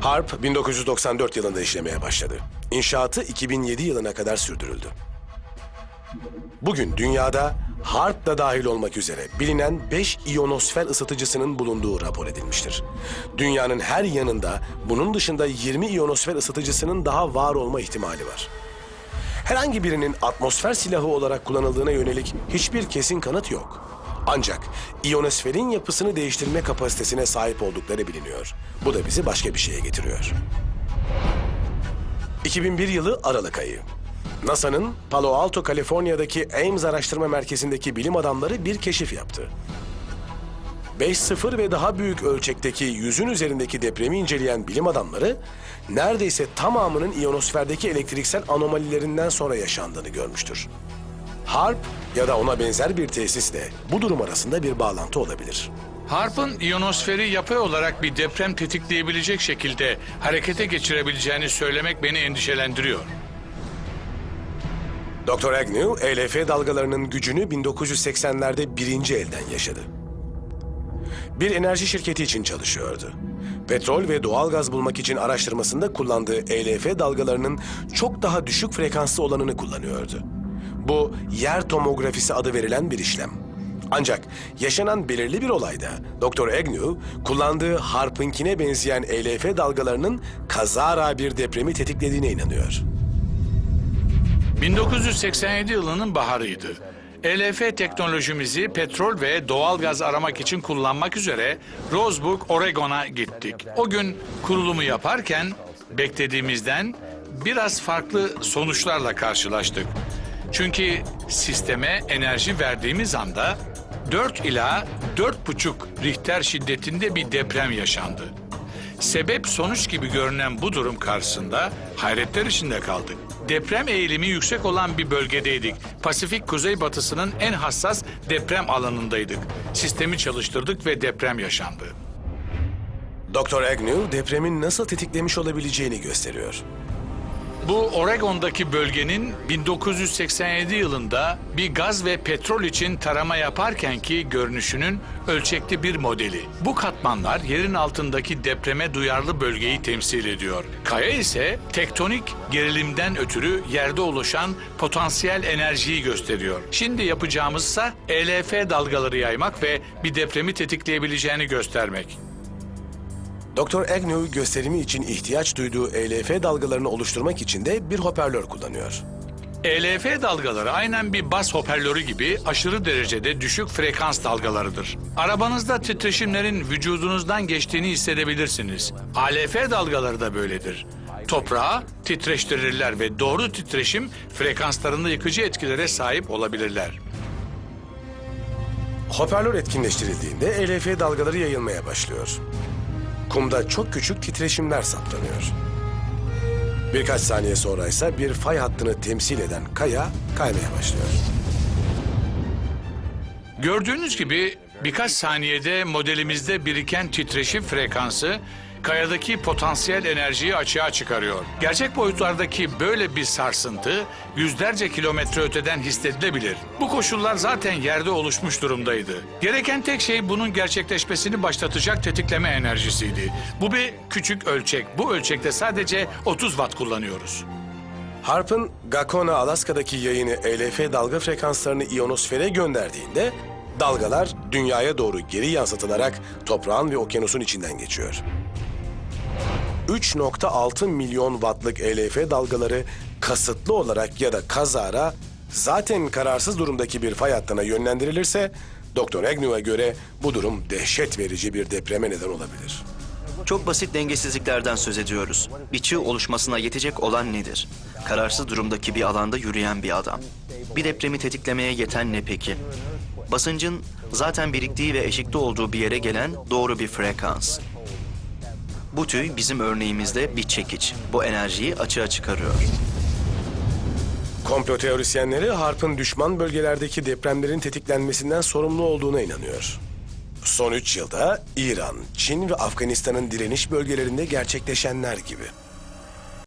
Harp 1994 yılında işlemeye başladı. İnşaatı 2007 yılına kadar sürdürüldü. Bugün dünyada Harp da dahil olmak üzere bilinen 5 iyonosfer ısıtıcısının bulunduğu rapor edilmiştir. Dünyanın her yanında bunun dışında 20 iyonosfer ısıtıcısının daha var olma ihtimali var. Herhangi birinin atmosfer silahı olarak kullanıldığına yönelik hiçbir kesin kanıt yok. Ancak iyonosferin yapısını değiştirme kapasitesine sahip oldukları biliniyor. Bu da bizi başka bir şeye getiriyor. 2001 yılı Aralık ayı. NASA'nın Palo Alto, Kaliforniya'daki Ames Araştırma Merkezi'ndeki bilim adamları bir keşif yaptı. 5.0 ve daha büyük ölçekteki yüzün üzerindeki depremi inceleyen bilim adamları neredeyse tamamının iyonosferdeki elektriksel anomalilerinden sonra yaşandığını görmüştür. HARP ya da ona benzer bir tesisle bu durum arasında bir bağlantı olabilir. Harp'ın iyonosferi yapay olarak bir deprem tetikleyebilecek şekilde harekete geçirebileceğini söylemek beni endişelendiriyor. Dr. Agnew, ELF dalgalarının gücünü 1980'lerde birinci elden yaşadı. Bir enerji şirketi için çalışıyordu. Petrol ve doğalgaz bulmak için araştırmasında kullandığı ELF dalgalarının çok daha düşük frekanslı olanını kullanıyordu. Bu yer tomografisi adı verilen bir işlem. Ancak yaşanan belirli bir olayda Dr. Agnew kullandığı harpınkine benzeyen ELF dalgalarının kazara bir depremi tetiklediğine inanıyor. 1987 yılının baharıydı. ELF teknolojimizi petrol ve doğal gaz aramak için kullanmak üzere Roseburg, Oregon'a gittik. O gün kurulumu yaparken beklediğimizden biraz farklı sonuçlarla karşılaştık. Çünkü sisteme enerji verdiğimiz anda 4 ila 4,5 Richter şiddetinde bir deprem yaşandı. Sebep sonuç gibi görünen bu durum karşısında hayretler içinde kaldık. Deprem eğilimi yüksek olan bir bölgedeydik. Pasifik kuzeybatısının en hassas deprem alanındaydık. Sistemi çalıştırdık ve deprem yaşandı. Dr. Agnew depremin nasıl tetiklemiş olabileceğini gösteriyor. Bu Oregon'daki bölgenin 1987 yılında bir gaz ve petrol için tarama yaparkenki görünüşünün ölçekli bir modeli. Bu katmanlar yerin altındaki depreme duyarlı bölgeyi temsil ediyor. Kaya ise tektonik gerilimden ötürü yerde oluşan potansiyel enerjiyi gösteriyor. Şimdi yapacağımızsa ELF dalgaları yaymak ve bir depremi tetikleyebileceğini göstermek. Dr. Agnew gösterimi için ihtiyaç duyduğu ELF dalgalarını oluşturmak için de bir hoparlör kullanıyor. ELF dalgaları aynen bir bas hoparlörü gibi aşırı derecede düşük frekans dalgalarıdır. Arabanızda titreşimlerin vücudunuzdan geçtiğini hissedebilirsiniz. ALF dalgaları da böyledir. Toprağı titreştirirler ve doğru titreşim frekanslarında yıkıcı etkilere sahip olabilirler. Hoparlör etkinleştirildiğinde ELF dalgaları yayılmaya başlıyor. Kumda çok küçük titreşimler saptanıyor. Birkaç saniye sonra ise bir fay hattını temsil eden kaya kaymaya başlıyor. Gördüğünüz gibi birkaç saniyede modelimizde biriken titreşim frekansı kayadaki potansiyel enerjiyi açığa çıkarıyor. Gerçek boyutlardaki böyle bir sarsıntı yüzlerce kilometre öteden hissedilebilir. Bu koşullar zaten yerde oluşmuş durumdaydı. Gereken tek şey bunun gerçekleşmesini başlatacak tetikleme enerjisiydi. Bu bir küçük ölçek. Bu ölçekte sadece 30 watt kullanıyoruz. Harp'ın Gakona, Alaska'daki yayını ELF dalga frekanslarını iyonosfere gönderdiğinde dalgalar dünyaya doğru geri yansıtılarak toprağın ve okyanusun içinden geçiyor. 3.6 milyon wattlık ELF dalgaları kasıtlı olarak ya da kazara zaten kararsız durumdaki bir fay hattına yönlendirilirse Dr. Agnew'a göre bu durum dehşet verici bir depreme neden olabilir. Çok basit dengesizliklerden söz ediyoruz. Bir çığ oluşmasına yetecek olan nedir? Kararsız durumdaki bir alanda yürüyen bir adam. Bir depremi tetiklemeye yeten ne peki? Basıncın zaten biriktiği ve eşikte olduğu bir yere gelen doğru bir frekans. Bu tüy bizim örneğimizde bir çekiç. Bu enerjiyi açığa çıkarıyor. Komplo teorisyenleri Harp'ın düşman bölgelerdeki depremlerin tetiklenmesinden sorumlu olduğuna inanıyor. Son üç yılda İran, Çin ve Afganistan'ın direniş bölgelerinde gerçekleşenler gibi.